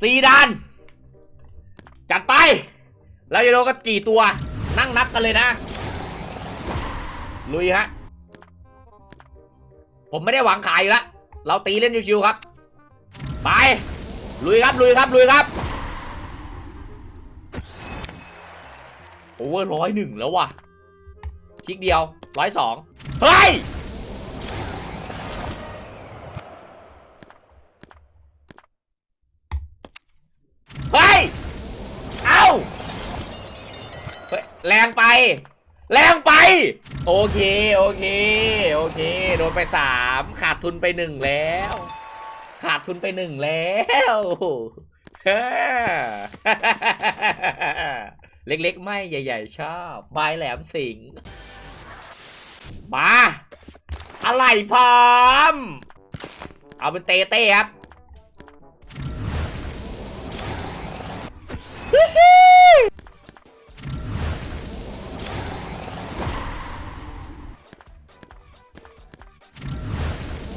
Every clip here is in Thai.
สี่ด้าน จัดไป แล้วจะโดนกันกี่ตัว นั่งนับกันเลยนะ ลุยฮะ ผมไม่ได้หวังขายอยู่แล้วเราตีเล่นชิวๆครับ ไป ลุยครับ ลุยครับ ลุยครับ โอเวอร์ร้อยหนึ่งแล้วว่ะ คลิกเดียวร้อยสองเฮ้ย เฮ้ย เอ้า เฮ้ย แรงไป แรงไป โอเค โอเค โอเค โดนไปสามขาดทุนไปหนึ่งแล้ว ขาดทุนไปหนึ่งแล้วเฮ้อเล็กๆ ไม่ใหญ่ ๆ ชอบปลายแหลมสิงมาอะไรพร้อม เอาเป็นเตเต้ครับ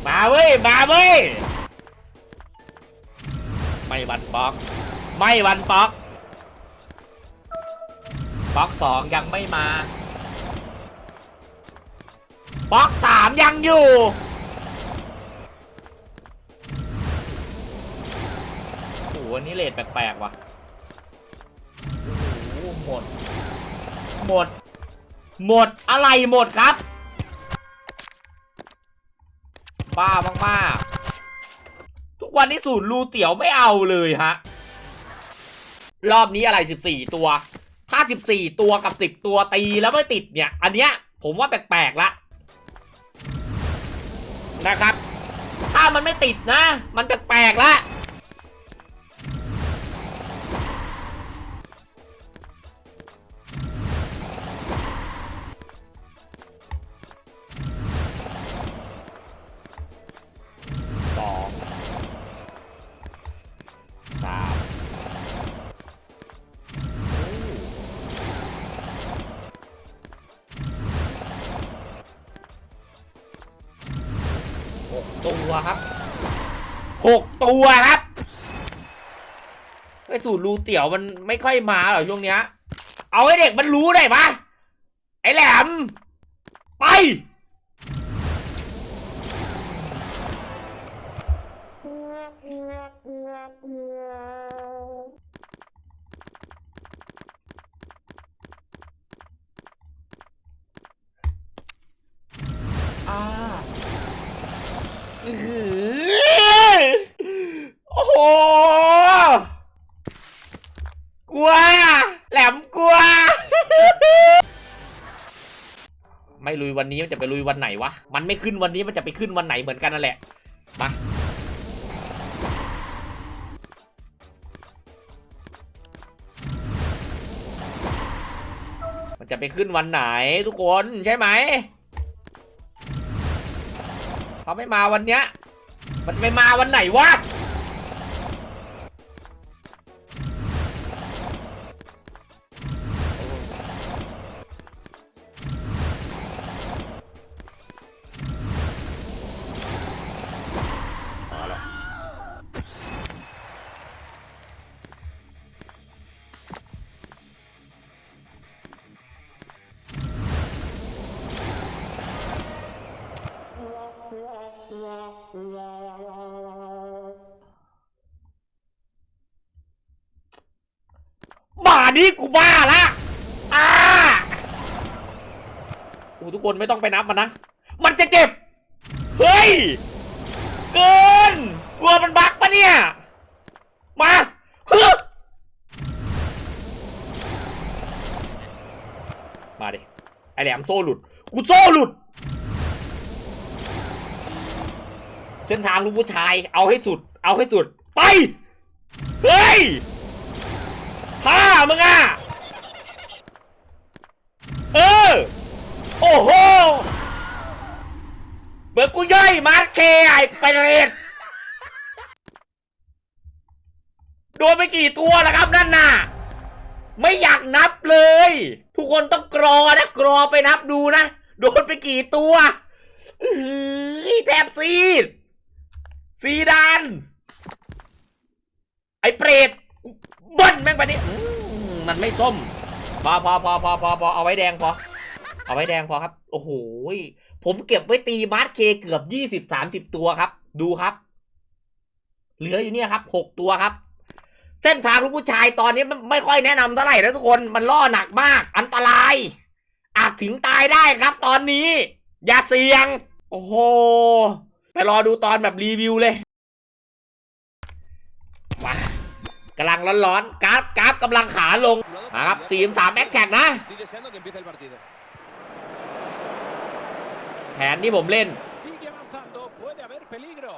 มาเว้ย มาเว้ย ไม่วันป๊อก ไม่วันป๊อกป๊อกสองยังไม่มาป๊อกสามยังอยู่ โอ้โหวันนี้เลทแปลกๆว่ะ โอ้โหหมด หมด หมดอะไรหมดครับ บ้ามากๆ ทุกวันนี้สูตรรูเตี๋ยวไม่เอาเลยฮะ รอบนี้อะไร 14 ตัว ถ้า 14 ตัวกับ 10 ตัวตีแล้วไม่ติดเนี่ย อันเนี้ยผมว่าแปลกๆละนะครับ ถ้ามันไม่ติดนะ มันแปลกๆละ ตัวครับหกตัวครับไอสูตรรูเตี๋ยวมันไม่ค่อยมาหรอช่วงเนี้ย เอาให้เด็กมันรู้ได้ปะไอแหลม ไป อ่าอื้อหือ โอ้โหกลัวแหลมกลัว ไม่ลุยวันนี้มันจะไปลุยวันไหนวะ มันไม่ขึ้นวันนี้มันจะไปขึ้นวันไหนเหมือนกันนั่นแหละ มามันจะไปขึ้นวันไหนทุกคนใช่ไหม เขาไม่มาวันเนี้ยมันจะไปมาวันไหนวะ มาดิกูบ้าละอ่าโอ้ทุกคนไม่ต้องไปนับมันนะ มันจะเจ็บ เฮ้ย เกิน กลัวมันบักปะเนี่ย มาฮึมาดิ ไอแหลมโซ่หลุด กูโซ่หลุด เส้นทางลูกผู้ชาย เอาให้สุด เอาให้สุด ไป เฮ้ย มึงอะ เออ โอ้โหเบิร์กูย่อยมาเคไอไปเรดโดนไปกี่ตัวแล้วครับนั่นน่ะ ไม่อยากนับเลย ทุกคนต้องกรอนะกรอไปนับดูนะ โดนไปกี่ตัวอื้อหือแทบซีดซีดาน ไอ้เปรเรดเบิ้ลแม่งไปนี่ มันไม่ส้มพอพอพอพอพอพอเอาไว้แดงพอ เอาไว้แดงพอครับ โอ้โหผมเก็บไว้ตีมาร์คเคเกือบยี่สิบสามสิบตัวครับ ดูครับ เหลืออยู่เนี่ยครับหกตัวครับ เส้นทางลูกผู้ชายตอนนี้ไม่ค่อยแนะนำเท่าไหร่แล้วทุกคนมันล่อหนักมาก อันตราย อาจถึงตายได้ครับ ตอนนี้ อย่าเสี่ยง โอ้โหไปรอดูตอนแบบรีวิวเลย มา กำลังร้อนๆกราฟกราฟกำลังขาลงมาครับสี่สามแอคแท็กนะ Estoy deseando que empiece el partido. แผนที่ผมเล่น Sigue avanzando, puede haber peligro.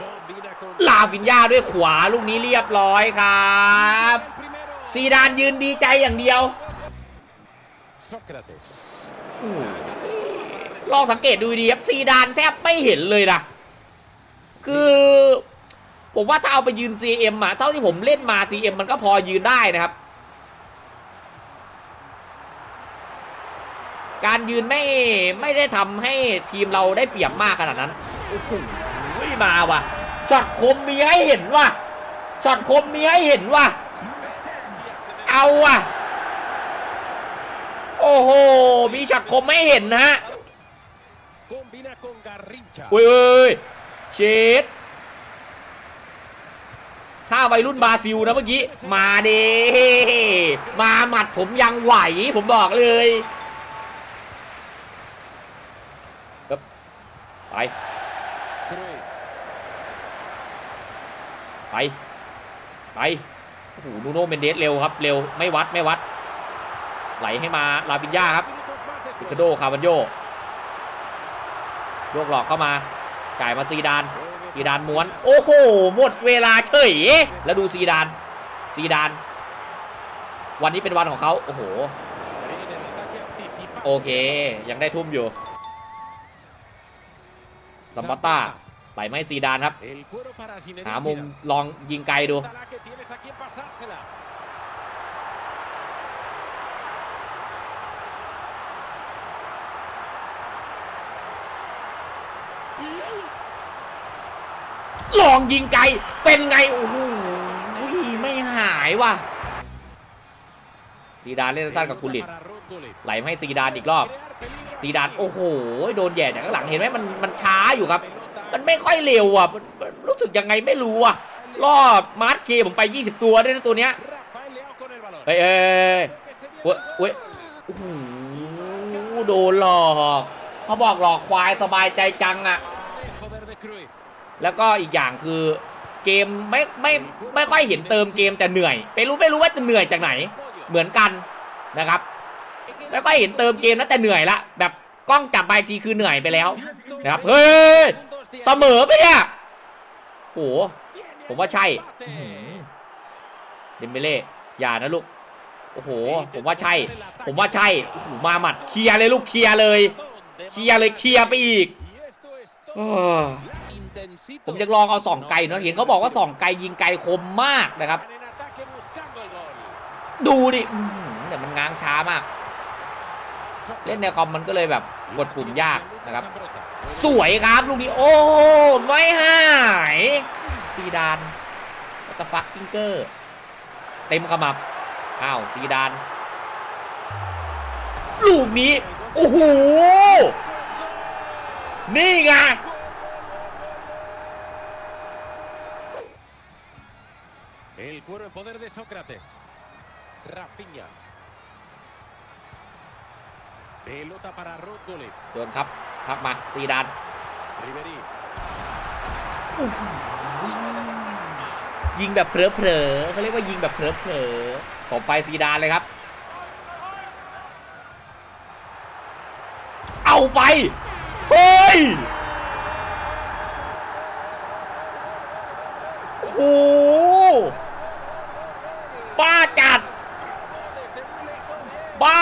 Combina con ลาฟินยาด้วยขวาลูกนี้เรียบร้อยครับ El primero. ซีดานยืนดีใจอย่างเดียว Sócrates. ลองสังเกตดูดีครับซีดานแทบไม่เห็นเลยนะคือ ผมว่าถ้าเอาไปยืน CM อะเท่าที่ผมเล่นมา CM มันก็พอยืนได้นะครับ การยืนไม่ไม่ได้ทำให้ทีมเราได้เปรียบมากขนาดนั้นโอ้โหมาว่ะช็อตคมมีให้เห็นว่ะช็อตคมมีให้เห็นว่ะเอาว่ะโอ้โห มีช็อตคมไม่เห็นนะฮะ Combina con Garrincha. เว้ยเว้ยเชด ถ้าวัยรุ่นบราซิลนะเมื่อกี้ มาเดมาหมัดผมยังไหว ผมบอกเลยครับไป ไป ไป โอ้โหนูโน่เมนเดสเร็วครับ เร็ว ไม่วัด ไม่วัด ไหลให้มา ลาฟินยาครับริคาโด คาวันโยโยกหลอกเข้ามา จ่ายมาซีดาน ซีดานม้วน โอ้โห หมดเวลาเฉย แล้วดูซีดาน ซีดาน วันนี้เป็นวันของเขาโอ้โห โอเค ยังได้ทุ่มอยู่ซัมบัตตาไหลไม่ซีดานครับ หามุมลองยิงไกลดู Dala ลองยิงไกล เป็นไง โอ้โหไม่หายว่ะซีดานเล่นสั้นกับคุลิตไหลให้ซีดานอีกรอบซีดานโอ้โห โดนแย่จากข้างหลังเห็นไหมมันมันช้าอยู่ครับ มันไม่ค่อยเร็วอะรู้สึกยังไงไม่รู้อะรอบมาร์คเคผมไป 20 ตัวด้วยนะตัวเนี้ยเอ้ยเอ้ยเอ้ย Que se viene เว้ยเว้ยโอ้โหโดนหลอกเขาบอกหลอกควายสบายใจจังอะ El poder de Cruyff. แล้วก็อีกอย่างคือเกมไม่ไม่ไม่ค่อยเห็นเติมเกมแต่เหนื่อยไม่รู้ไม่รู้ว่าจะเหนื่อยจากไหน Pollo. เหมือนกันนะครับไม่ค่อยเห็นเติมเกมนะแต่เหนื่อยละแบบกล้องจับไปทีคือเหนื่อยไปแล้วนะครับเฮ้ยเสมอไปเนี่ยโหผมว่าใช่อื้อหือเดมเบเล่อย่านะลูกโอ้โห ผมว่าใช่ ผมว่าใช่โอ้โหมาหมัดเคลียร์เลยลูกเคลียร์เลย เคลียร์เลยเคลียร์ไปอีก Y esto es เอ todo. อ Intensito. ผมจะลองเอาส่องไกลเนาะเห็นเขาบอกว่าส่องไกลยิงไกลคมมากนะครับ En ataque buscando el gol. ดูดิอื้อหือแต่มันง้างช้ามาก เล่นในคอมมันก็เลยแบบกดปุ่มยากนะครับ สวยครับ ลูกนี้โอ้โหไม่หายซีดานตะฟักกิงเกอร์ เต็มขมับอ้าวซีดาน ลูกนี้ โอ้โหนี่ไง poder de Sócrates. Rafinha. Pelota para Rodgoli. โดนครับทับมาซีดาน Ribery. ยิงแบบเผลอๆเขาเรียกว่ายิงแบบเผลอๆผมไปซีดานเลยครับ เอาไป เฮ้ย โอ้โห บ้าจัด Desde muy lejos. บ้าจ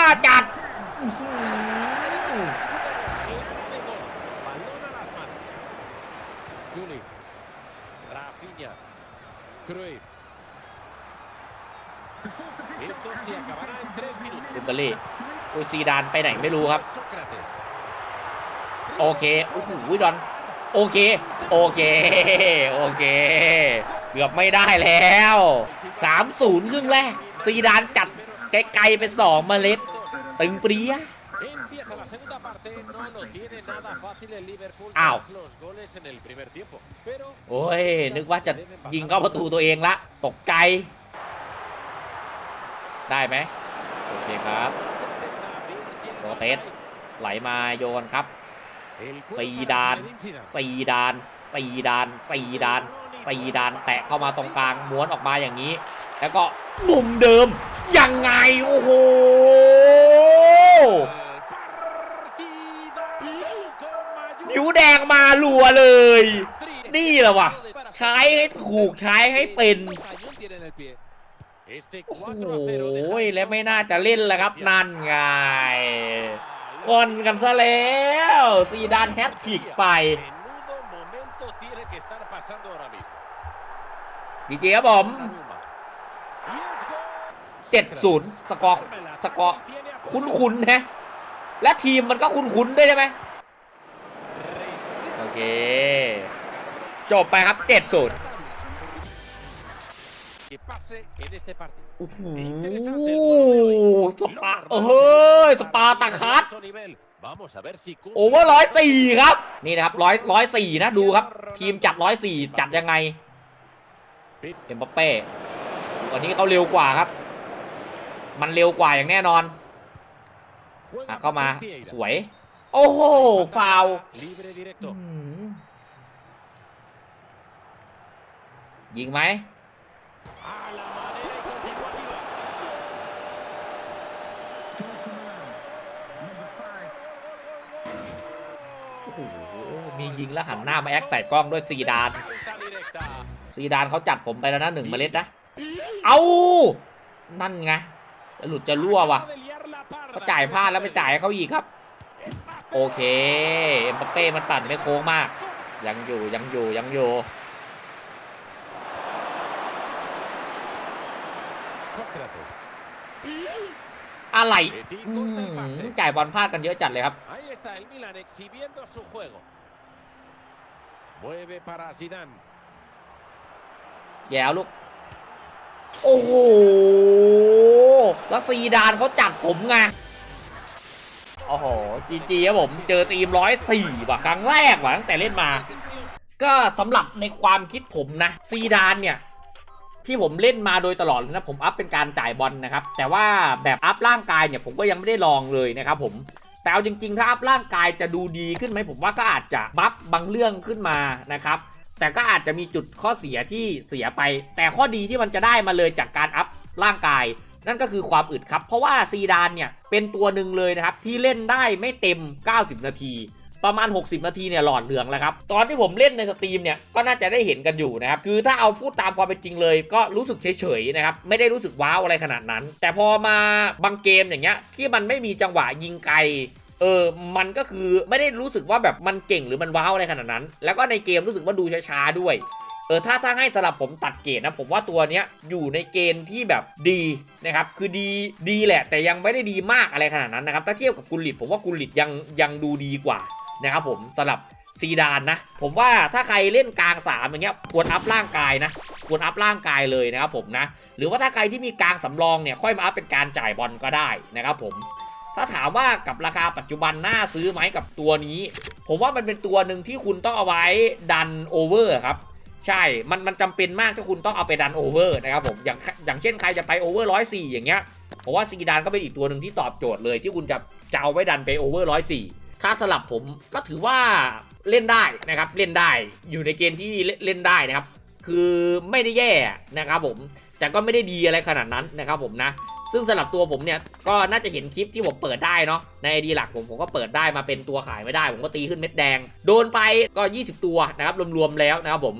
ัดอื้อหือ Claro de gol. Balón a las manos. Juli. Rafinha. Cruyff. Esto se acabará en tres เด minutos. มเบเล่โอ้ยซีดานไปไหนไม่รู้ครับ Sócrates. โอเคโอ้โหดอน โอเค โอเค โอเค เกือบไม่ได้แล้ว 3-0 ครึ่งแรก ซีดานจัดไกลๆไปสองเมล็ด ตึงเปรี้ย Empieza la segunda parte, no lo tiene nada fácil el Liverpool Au. tras los goles en el primer tiempo. Pero โอ้ย นึกว่าจะยิงเข้าประตูตัวเองละ ตกใจ ได้ไหมโอเคครับ Cortés. ไหลมาโยนครับซีดานซีดานซีดานซีดานซีดาน แตะเข้ามาตรงกลางม้วนออกมาอย่างนี้ แล้วก็มุมเดิม ยังไง โอ้โห นิ้วแดงมาลัวเลย นี่แหละว่ะใช้ให้ถูกใช้ให้เป็นโอ้โหและไม่น่าจะเล่นแล้วครับ นั่นไงงอนกันซะแล้วซีดานแฮตทริกไปดีเจครับผม Donnarumma. Y es gol. 7-0สกอร์สกอร์ คุ้นๆนะ และทีมมันก็คุ้นๆด้วยใช่ไหมโอเค จบไปครับ7-0 Que pase en este partido. โอ้โหสปาเอ้ย สปาตาคัส Alto nivel. Vamos a ver si cumple. โอเวอร์ร้อยสี่ครับ นี่นะครับร้อยร้อยสี่นะดูครับ ทีมจัดร้อยสี่จัดยังไงเอ็มบัปเป้วันนี้เขาเร็วกว่าครับ มันเร็วกว่าอย่างแน่นอน Juega อะเข้ามา Vieira. สวย โอ้โหฟาวล์ Libre directo. อืมยิงไหม A la manera y continúa arriba. โอ้โหมียิงแล้วหันหน้ามาแอคใส่กล้องด้วยซีดาน Falta directa. ซีดานเขาจัดผมไปแล้วนะหนึ่งเมล็ดนะ เอา นั่นไงจะหลุดจะรั่วว่ะ De liar la parda. เขาจ่ายพลาดแล้วไปจ่ายให้เขาอีกครับ โอเคเอ็มบัปเป้มันปั่นไม่โค้งมาก ยังอยู่ยังอยู่ยังอยู่ Sócrates. อะไร Petit อื corta el ม pase. จ่ายบอลพลาดกันเยอะจัดเลยครับ Ahí está el Milan exhibiendo su juego. Mueve para Zidane. แย่ลูก โอ้โห แล้วซีดานเขาจัดผมไงโอ้โหจีจีครับผม เจอทีมร้อยสี่ว่ะ ครั้งแรกว่ะตั้งแต่เล่นมา ก็สำหรับในความคิดผมนะ ซีดานเนี่ย ที่ผมเล่นมาโดยตลอดนะ ผมอัพเป็นการจ่ายบอลนะครับ แต่ว่าแบบอัพร่างกายเนี่ยผมก็ยังไม่ได้ลองเลยนะครับผมแต่เอาจริงๆ ถ้าอัพร่างกายจะดูดีขึ้นไหมผมว่าก็อาจจะบัฟบางเรื่องขึ้นมานะครับ แต่ก็อาจจะมีจุดข้อเสียที่เสียไป แต่ข้อดีที่มันจะได้มาเลยจากการอัพร่างกาย นั่นก็คือความอึดครับ เพราะว่าซีดานเนี่ยเป็นตัวหนึ่งเลยนะครับ ที่เล่นได้ไม่เต็ม 90 นาทีประมาณ 60 นาทีเนี่ยหลอดเหลืองแล้วครับ ตอนที่ผมเล่นในสตรีมเนี่ยก็น่าจะได้เห็นกันอยู่นะครับ คือถ้าเอาพูดตามความเป็นจริงเลย ก็รู้สึกเฉยๆนะครับ ไม่ได้รู้สึกว้าวอะไรขนาดนั้น แต่พอมาบางเกมอย่างเงี้ยที่มันไม่มีจังหวะยิงไกลเออ มันก็คือไม่ได้รู้สึกว่าแบบมันเก่งหรือมันว้าวอะไรขนาดนั้น แล้วก็ในเกมรู้สึกว่าดูช้าๆด้วย ออถ้าถ้าให้สำหรับผมตัดเกรดนะผมว่าตัวเนี้ยอยู่ในเกณฑ์ที่แบบดีนะครับคือดีดีแหละ แต่ยังไม่ได้ดีมากอะไรขนาดนั้นนะครับถ้าเทียบกับกุลิตผมว่ากุลิตยังยังดูดีกว่านะครับผมสำหรับซีดานนะ ผมว่าถ้าใครเล่นกลางสามอย่างเงี้ยควรอัพร่างกายนะควรอัพร่างกายเลยนะครับผมนะหรือว่าถ้าใครที่มีกลางสำรองเนี่ยค่อยมาอัพเป็นการจ่ายบอลก็ได้นะครับผมถ้าถามว่ากับราคาปัจจุบันน่าซื้อไหมกับตัวนี้ ผมว่ามันเป็นตัวหนึ่งที่คุณต้องเอาไว้ดันโอเวอร์ครับ ใช่ มันมันจำเป็นมากถ้าคุณต้องเอาไปดันโอเวอร์นะครับผมอย่างอย่างเช่นใครจะไปโอเวอร์ร้อยสี่อย่างเงี้ยผมว่าซีดานก็เป็นอีกตัวหนึ่งที่ตอบโจทย์เลย ที่คุณจะจะเอาไว้ดันไปโอเวอร์ร้อยสี่ถ้าสลับผมก็ถือว่าเล่นได้นะครับเล่นได้อยู่ในเกณฑ์ที่เล่นเล่นได้นะครับ คือไม่ได้แย่นะครับผมแต่ก็ไม่ได้ดีอะไรขนาดนั้นนะครับผมนะ ซึ่งสำหรับตัวผมเนี่ยก็น่าจะเห็นคลิปที่ผมเปิดได้เนาะในไอดีหลักผมผมก็เปิดได้มาเป็นตัวขายไม่ได้ ผมก็ตีขึ้นเม็ดแดง โดนไปก็ 20 ตัวนะครับรวมๆแล้วนะครับผม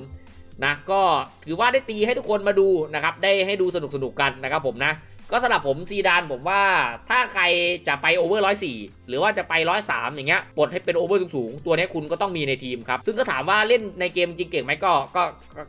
นะก็ถือว่าได้ตีให้ทุกคนมาดูนะครับได้ให้ดูสนุกสนุกกันนะครับผมนะก็สำหรับผมซีดานผมว่าถ้าใครจะไปโอเวอร์ร้อยสี่หรือว่าจะไปร้อยสามอย่างเงี้ยปลดให้เป็นโอเวอร์สูงๆตัวนี้คุณก็ต้องมีในทีมครับ ซึ่งก็ถามว่าเล่นในเกมจริงเก่งไหมก็ก็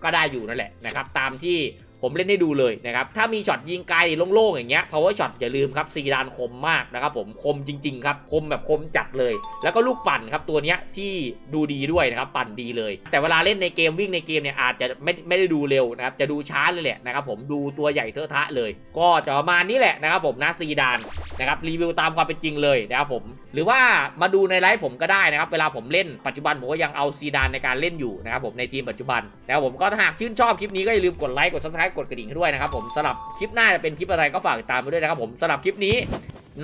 ก็ได้อยู่นั่นแหละนะครับตามที่ ผมเล่นให้ดูเลยนะครับ ถ้ามีช็อตยิงไกลโล่งๆอย่างเงี้ย power shot อย่าลืมครับซีดานคมมากนะครับผมคมจริงๆครับคมแบบคมจัดเลย แล้วก็ลูกปั่นครับตัวเนี้ยที่ดูดีด้วยนะครับปั่นดีเลย แต่เวลาเล่นในเกมวิ่งในเกมเนี่ยอาจจะไม่ไม่ได้ดูเร็วนะครับจะดูช้าเลยแหละนะครับผมดูตัวใหญ่เทอะทะเลย ก็จะประมาณนี้แหละนะครับผมนะซีดานนะครับรีวิวตามความเป็นจริงเลยนะครับผม หรือว่ามาดูในไลฟ์ผมก็ได้นะครับ เวลาผมเล่นปัจจุบันผมก็ยังเอาซีดานในการเล่นอยู่นะครับผมในทีมปัจจุบันนะครับผมก็ถ้าหากชื่นชอบคลิปนี้ก็อย่าลืมกดไลค์กดซับสไครกดกระดิ่งให้ด้วยนะครับผมสำหรับคลิปหน้าจะเป็นคลิปอะไรก็ฝากติดตามไปด้วยนะครับผมสำหรับคลิปนี้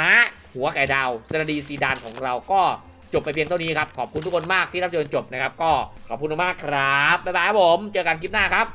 นะหัวไก่ดาวสรดีซีดานของเราก็จบไปเพียงเท่านี้ครับ ขอบคุณทุกคนมากที่รับชมจนจบนะครับ ก็ขอบคุณมากครับ บ๊ายบายครับผม เจอกันคลิปหน้าครับ